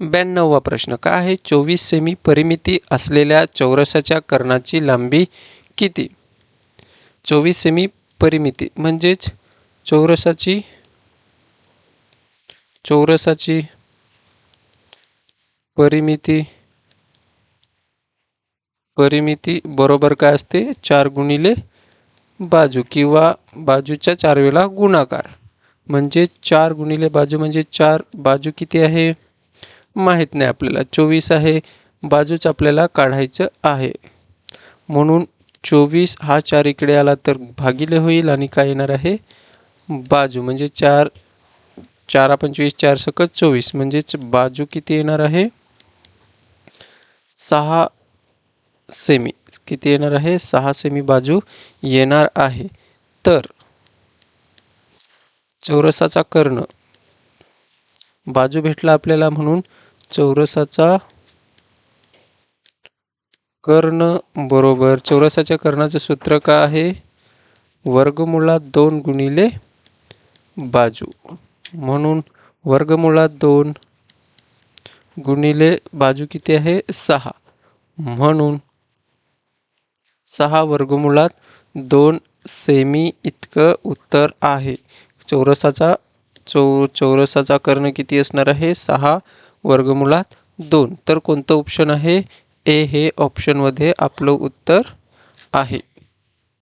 ब्याण्णववा प्रश्न. काय आहे चोवीस सेमी परिमिती असलेल्या चौरसाच्या कर्णाची लांबी किती? चोवीस सेमी परिमिती म्हणजेच चौरसाची चौरसाची परिमिती परिमिती बरोबर काय असते? चार गुणिले बाजू किंवा बाजूच्या चार वेळा गुणाकार. म्हणजे चार गुणिले बाजू म्हणजे चार बाजू किती आहे? माहीत नाही आपल्याला. चोवीस आहे बाजूच आपल्याला काढायचं आहे. म्हणून चोवीस हा चार इकडे आला तर भागिले होईल आणि काय येणार आहे? बाजू. म्हणजे चार चार पंचवीस चार सकट चोवीस. म्हणजेच बाजू किती येणार आहे? सहा सेमी. किती येणार आहे? सहा सेमी बाजू येणार आहे. तर चौरसाचा कर्ण बाजू भेटला आपल्याला म्हणून चौरसाचा कर्ण बरोबर. चौरसाच्या कर्णाचं सूत्र काय आहे? वर्गमुळात दोन गुणिले बाजू. म्हणून वर्गमुळात दोन गुणिले बाजू किती आहे? सहा. म्हणून सहा वर्गमुळात दोन सेमी इतकं उत्तर आहे. चौरसाचा चौ चौरसाचा कर्ण किती असणार आहे? सहा वर्गमुळात दोन. तर कोणतं ऑप्शन आहे? ए हे ऑप्शनमध्ये आपलं उत्तर आहे.